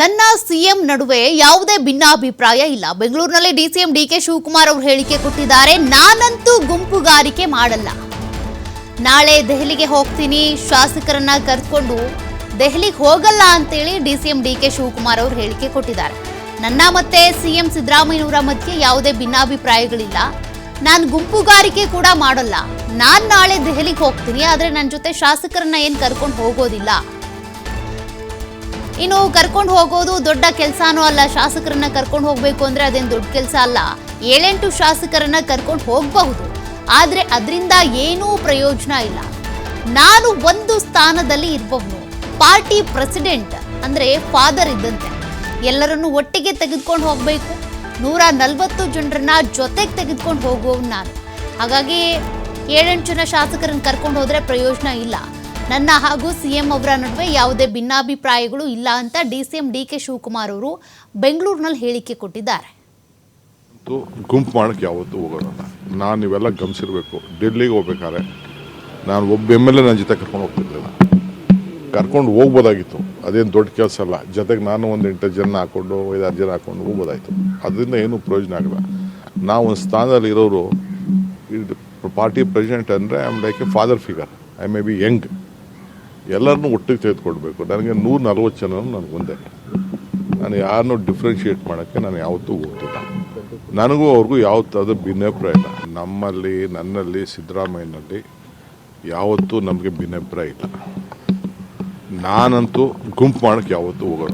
ನನ್ನ ಸಿಎಂ ನಡುವೆ ಯಾವುದೇ ಭಿನ್ನಾಭಿಪ್ರಾಯ ಇಲ್ಲ. ಬೆಂಗಳೂರಿನಲ್ಲಿ ಡಿಸಿಎಂ ಡಿಕೆ ಶಿವಕುಮಾರ್ ಅವರು ಹೇಳಿಕೆ ಕೊಟ್ಟಿದ್ದಾರೆ. ನಾನಂತೂ ಗುಂಪುಗಾರಿಕೆ ಮಾಡಲ್ಲ. ನಾಳೆ ದೆಹಲಿಗೆ ಹೋಗ್ತೀನಿ. ಶಾಸಕರನ್ನ ಕರೆದುಕೊಂಡು ದೆಹಲಿಗೆ ಹೋಗಲ್ಲ ಅಂತೇಳಿ ಡಿಸಿಎಂ ಡಿಕೆ ಶಿವಕುಮಾರ್ ಅವರು ಹೇಳಿಕೆ ಕೊಟ್ಟಿದ್ದಾರೆ. ನನ್ನ ಮತ್ತೆ ಸಿಎಂ ಸಿದ್ದರಾಮಯ್ಯವರ ಮಧ್ಯೆ ಯಾವುದೇ ಭಿನ್ನಾಭಿಪ್ರಾಯಗಳಿಲ್ಲ. ನಾನು ಗುಂಪುಗಾರಿಕೆ ಕೂಡ ಮಾಡಲ್ಲ. ನಾನು ನಾಳೆ ದೆಹಲಿಗೆ ಹೋಗ್ತೀನಿ. ಆದರೆ ನನ್ನ ಜೊತೆ ಶಾಸಕರನ್ನ ಏನು ಕರ್ಕೊಂಡು ಹೋಗೋದಿಲ್ಲ. ಇನ್ನು ಕರ್ಕೊಂಡು ಹೋಗೋದು ದೊಡ್ಡ ಕೆಲಸನೂ ಅಲ್ಲ. ಶಾಸಕರನ್ನ ಕರ್ಕೊಂಡು ಹೋಗ್ಬೇಕು ಅಂದ್ರೆ ಅದೇನು ದೊಡ್ಡ ಕೆಲಸ ಅಲ್ಲ. ಏಳೆಂಟು ಶಾಸಕರನ್ನ ಕರ್ಕೊಂಡು ಹೋಗಬಹುದು. ಆದ್ರೆ ಅದರಿಂದ ಏನೂ ಪ್ರಯೋಜನ ಇಲ್ಲ. ನಾನು ಒಂದು ಸ್ಥಾನದಲ್ಲಿ ಇರಬಹುದು ಪಾರ್ಟಿ ಪ್ರೆಸಿಡೆಂಟ್ ಅಂದ್ರೆ ಫಾದರ್ ಇದ್ದಂತೆ. ಎಲ್ಲರನ್ನು ಒಟ್ಟಿಗೆ ತೆಗೆದುಕೊಂಡು ಹೋಗಬೇಕು. ನೂರ ನಲವತ್ತು ಜನರನ್ನ ಜೊತೆಗೆ ತೆಗೆದುಕೊಂಡು ಹೋಗುವವನು ನಾನು. ಹಾಗಾಗಿ ಏಳೆಂಟು ಜನ ಶಾಸಕರನ್ನ ಕರ್ಕೊಂಡು ಹೋದ್ರೆ ಪ್ರಯೋಜನ ಇಲ್ಲ. ನನ್ನ ಹಾಗೂ ಸಿಎಂ ಅವರ ನಡುವೆ ಯಾವುದೇ ಭಿನ್ನಾಭಿಪ್ರಾಯಗಳು ಇಲ್ಲ ಅಂತ ಡಿಸಿಎಂ ಡಿ ಕೆ ಶಿವಕುಮಾರ್ ಅವರು ಬೆಂಗಳೂರಿನಲ್ಲಿ ಹೇಳಿಕೆ ಕೊಟ್ಟಿದ್ದಾರೆ. ಗುಂಪು ಮಾಡೋಕ್ಕೆ ಯಾವತ್ತೂ ಹೋಗೋಣ ನಾನು ಇವೆಲ್ಲ ಗಮನಿಸಿರ್ಬೇಕು. ಡೆಲ್ಲಿಗೆ ಹೋಗ್ಬೇಕಾದ್ರೆ ನಾನು ಒಬ್ಬ ಎಂ ಎಲ್ ಎ ನನ್ನ ಜೊತೆ ಕರ್ಕೊಂಡು ಹೋಗ್ತಿರ್ಲಿಲ್ಲ. ಕರ್ಕೊಂಡು ಹೋಗ್ಬೋದಾಗಿತ್ತು. ಅದೇನು ದೊಡ್ಡ ಕೆಲಸ ಅಲ್ಲ. ಜೊತೆಗೆ ನಾನು ಒಂದು ಎಂಟು ಜನ ಹಾಕ್ಕೊಂಡು ಐದಾರು ಜನ ಹಾಕ್ಕೊಂಡು ಹೋಗ್ಬೋದಾಯ್ತು. ಅದರಿಂದ ಏನೂ ಪ್ರಯೋಜನ ಆಗಲ್ಲ. ನಾವು ಒಂದು ಸ್ಥಾನದಲ್ಲಿ ಇರೋರು ಪಾರ್ಟಿ ಪ್ರೆಸಿಡೆಂಟ್ ಅಂದರೆ I am like a father figure I may be young ಎಲ್ಲರನ್ನೂ ಒಟ್ಟಿಗೆ ತೆಗೆದುಕೊಡ್ಬೇಕು ನನಗೆ ನೂರ ನಲ್ವತ್ತು ಜನ ನನಗೆ ಒಂದೇ. ನಾನು ಯಾರನ್ನೂ ಡಿಫ್ರೆನ್ಷಿಯೇಟ್ ಮಾಡೋಕ್ಕೆ ನಾನು ಯಾವತ್ತೂ ಹೋಗ್ತಿಲ್ಲ. ನನಗೂ ಅವ್ರಿಗೂ ಯಾವತ್ತಾದ್ರೂ ಭಿನ್ನಾಭಿಪ್ರಾಯ ಇಲ್ಲ. ನಮ್ಮಲ್ಲಿ, ನನ್ನಲ್ಲಿ, ಸಿದ್ದರಾಮಯ್ಯನಲ್ಲಿ ಯಾವತ್ತೂ ನಮಗೆ ಭಿನ್ನಾಭಿಪ್ರಾಯ ಇಲ್ಲ. ನಾನಂತೂ ಗುಂಪು ಮಾಡೋಕ್ಕೆ ಯಾವತ್ತೂ ಹೋಗೋಣ